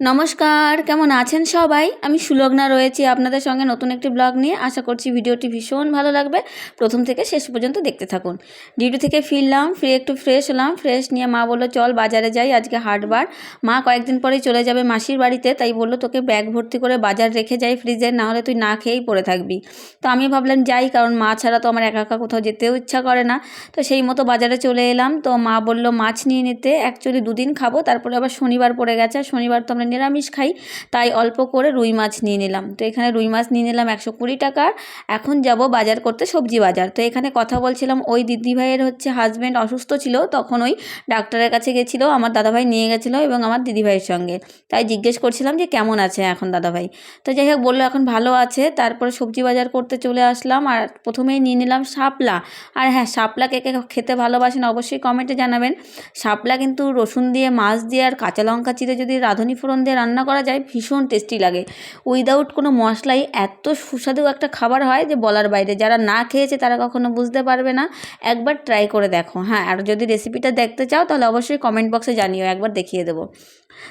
নমস্কার, কেমন আছেন সবাই? আমি সুলগ্না রয়েছি আপনাদের সঙ্গে নতুন একটি ব্লগ নিয়ে। আশা করছি ভিডিওটি ভীষণ ভালো লাগবে। প্রথম থেকে শেষ পর্যন্ত দেখতে থাকুন। ডিউটি থেকে ফিরলাম, ফিরে একটু ফ্রেশ হলাম। ফ্রেশ নিয়ে মা বলল, চল বাজারে যাই, আজকে হাটবার মা কয়েকদিন পরেই চলে যাবে মাসির বাড়িতে, তাই বলল, তোকে ব্যাগ ভর্তি করে বাজার রেখে যাই ফ্রিজে না হলে তুই না খেয়েই পড়ে থাকবি। তো আমি ভাবলাম, যাই, কারণ মা ছাড়া তো আমার একা একা কোথাও যেতেও ইচ্ছা করে না। তো সেই মতো বাজারে চলে এলাম। তো মা বলল, মাছ নিয়ে নিতে অ্যাকচুয়ালি দুদিন খাব, তারপরে আবার শনিবার পড়ে গেছে। শনিবার তো আমরা নিরামিষ খাই, তাই অল্প করে রুই মাছ নিয়ে নিলাম। তো এখানে রুই মাছ নিয়ে নিলাম একশো কুড়ি টাকার এখন যাব বাজার করতে সবজি বাজার। তো এখানে কথা বলছিলাম, ওই দিদিভাইয়ের হচ্ছে হাজব্যান্ড অসুস্থ ছিল, তখন ওই ডাক্তারের কাছে গেছিল, আমার দাদাভাই নিয়ে গেছিল এবং আমার দিদিভাইয়ের সঙ্গে। তাই জিজ্ঞেস করছিলাম যে কেমন আছে এখন দাদাভাই? তো যাই হোক, বলল এখন ভালো আছে। তারপরে সবজি বাজার করতে চলে আসলাম আর প্রথমেই নিয়ে নিলাম শাপলা। আর হ্যাঁ শাপলা কে কে খেতে ভালোবাসেন অবশ্যই কমেন্টে জানাবেন। শাপলা কিন্তু রসুন দিয়ে, মাছ দিয়ে আর কাঁচা লঙ্কা চিরে যদি রাঁধুনি ফোড়ন দিয়ে রান্না করা যায়, ভীষণ টেস্টি লাগে। উইদাউট কোনো মশলাই, এত সুস্বাদু একটা খাবার হয় যে বলার বাইরে। যারা না খেয়েছে তারা কখনো বুঝতে পারবে না। একবার ট্রাই করে দেখো। হ্যাঁ আর যদি রেসিপিটা দেখতে চাও তাহলে অবশ্যই কমেন্ট বক্সে জানিও, একবার দেখিয়ে দেবো।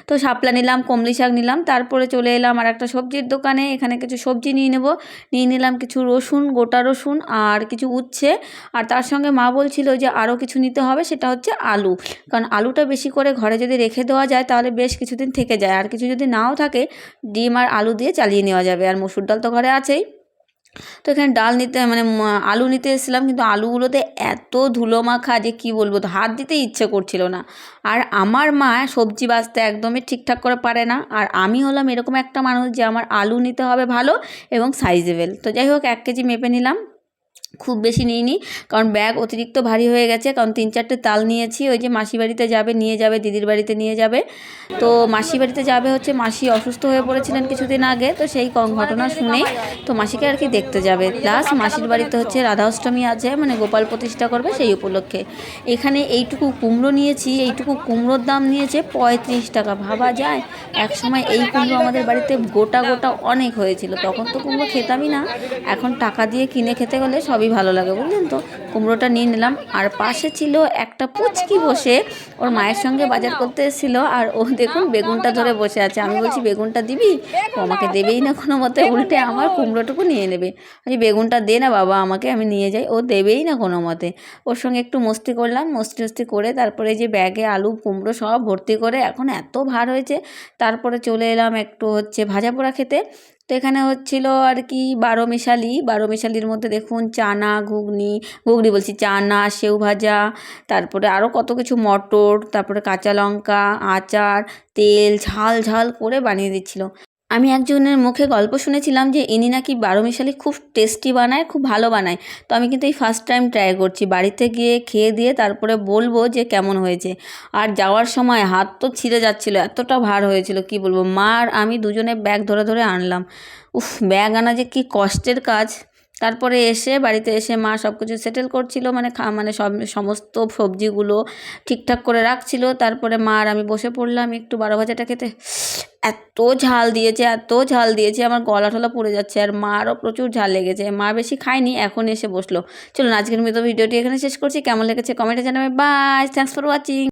তো শাপলা নিলাম, কমলি শাক নিলাম, তারপরে চলে এলাম আর একটা সবজির দোকানে। এখানে কিছু সবজি নিয়ে নেব। নিয়ে নিলাম কিছু রসুন, গোটা রসুন আর কিছু উচ্ছে। আর তার সঙ্গে মা বলছিল যে আরও কিছু নিতে হবে, সেটা হচ্ছে আলু। কারণ আলুটা বেশি করে ঘরে যদি রেখে দেওয়া যায়, তাহলে বেশ কিছুদিন থেকে যায়। আর কিছু যদি নাও থাকে, ডিম আর আলু দিয়ে চালিয়ে নেওয়া যাবে। আর মসুর ডাল তো ঘরে আছেই। তো এখানে ডাল নিতে মানে আলু নিতে এসেছিলাম, কিন্তু আলুগুলোতে এত ধুলো মাখা যে কী বলব, হাত দিতে ইচ্ছে করছিল না। আর আমার মা সবজি বাঁচতে একদমই ঠিকঠাক করে পারে না, আর আমি হলাম এরকম একটা মানুষ যে আমার আলু নিতে হবে ভালো এবং সাইজেবেল তো যাই হোক, এক কেজি মেপে নিলাম। খুব বেশি নিইনি। কারণ ব্যাগ অতিরিক্ত ভারী হয়ে গেছে। কারণ তিন চারটে তাল নিয়েছি। ওই যে মাসি বাড়িতে যাবে, নিয়ে যাবে, দিদির বাড়িতে নিয়ে যাবে। তো মাসি বাড়িতে যাবে হচ্ছে মাসি অসুস্থ হয়ে পড়েছিলেন কিছুদিন আগে। তো সেই ঘটনা শুনেই তো মাসিকে আর কি দেখতে যাবে। প্লাস মাসির বাড়িতে হচ্ছে রাধা অষ্টমী আছে। মানে গোপাল প্রতিষ্ঠা করবে সেই উপলক্ষে। এখানে এইটুকু কুমড়ো নিয়েছি। এইটুকু কুমড়োর দাম নিয়েছে পঁয়ত্রিশ টাকা। ভাবা যায়, এক সময় এই কুমড়ো আমাদের বাড়িতে গোটা গোটা অনেক হয়েছিল। তখন তো কুমড়ো খেতামই না। এখন টাকা দিয়ে কিনে খেতে গেলে সবই ভালো লাগে, বুঝলেন তো? কুমড়োটা নিয়ে নিলাম, আর পাশে ছিল একটা পুচকি বসে, ওর মায়ের সঙ্গে বাজার করতে এসেছিল, আর ও দেখুন বেগুনটা ধরে বসে আছে। আমি বলছি, বেগুনটা দিবি? ও আমাকে দেবেই না কোনো মতে, উল্টে আমার কুমড়োটুকু নিয়ে নেবে। আমি বেগুনটা দে না বাবা, আমাকে আমি নিয়ে যাই। ও দেবেই না কোনো মতে। ওর সঙ্গে একটু মস্তি করলাম, মস্তি মস্তি করে তারপরে যে ব্যাগে আলু, কুমড়ো সব ভর্তি করে এখন এত ভার হয়েছে, তারপরে চলে এলাম একটু হচ্ছে ভাজা পোড়া খেতে। তো এখানে হচ্ছিল আর কি বারো মেশালি বারো মেশালির মধ্যে দেখুন চানা, ঘুগনি ঘুগনি বলছি চানা, সেউ ভাজা, তারপরে আরও কত কিছু মটর, তারপরে কাঁচা লঙ্কা, আচার, তেল, ঝাল ঝাল করে বানিয়ে দিচ্ছিল। আমি একজনের মুখে গল্প শুনেছিলাম যে ইনি নাকি বারো মিশালি খুব টেস্টি বানায়, খুব ভালো বানায়। তো আমি কিন্তু এই ফার্স্ট টাইম ট্রাই করছি। বাড়িতে গিয়ে খেয়ে দিয়ে তারপরে বলব যে কেমন হয়েছে। আর যাওয়ার সময় হাত তো ছিঁড়ে যাচ্ছিল, এতটা ভার হয়েছিল, কি বলব? মার আমি দুজনে ব্যাগ ধরে ধরে আনলাম। উফ ব্যাগ আনা যে কি কষ্টের কাজ। তারপরে এসে বাড়িতে এসে মা সব কিছু সেটেল করছিল মানে খা মানে সব, সমস্ত সবজিগুলো ঠিকঠাক করে রাখছিল। তারপরে মা আর আমি বসে পড়লাম একটু বারো ভাজাটা খেতে। এত ঝাল দিয়েছে, এত ঝাল দিয়েছে, আমার গলা টলা পড়ে যাচ্ছে আর মারও প্রচুর ঝাল লেগেছে। মা বেশি খায়নি, এখন এসে বসল। চলুন, আজকের মতো ভিডিওটি এখানে শেষ করছি। কেমন লেগেছে কমেন্টে জানাবে। By thanks for watching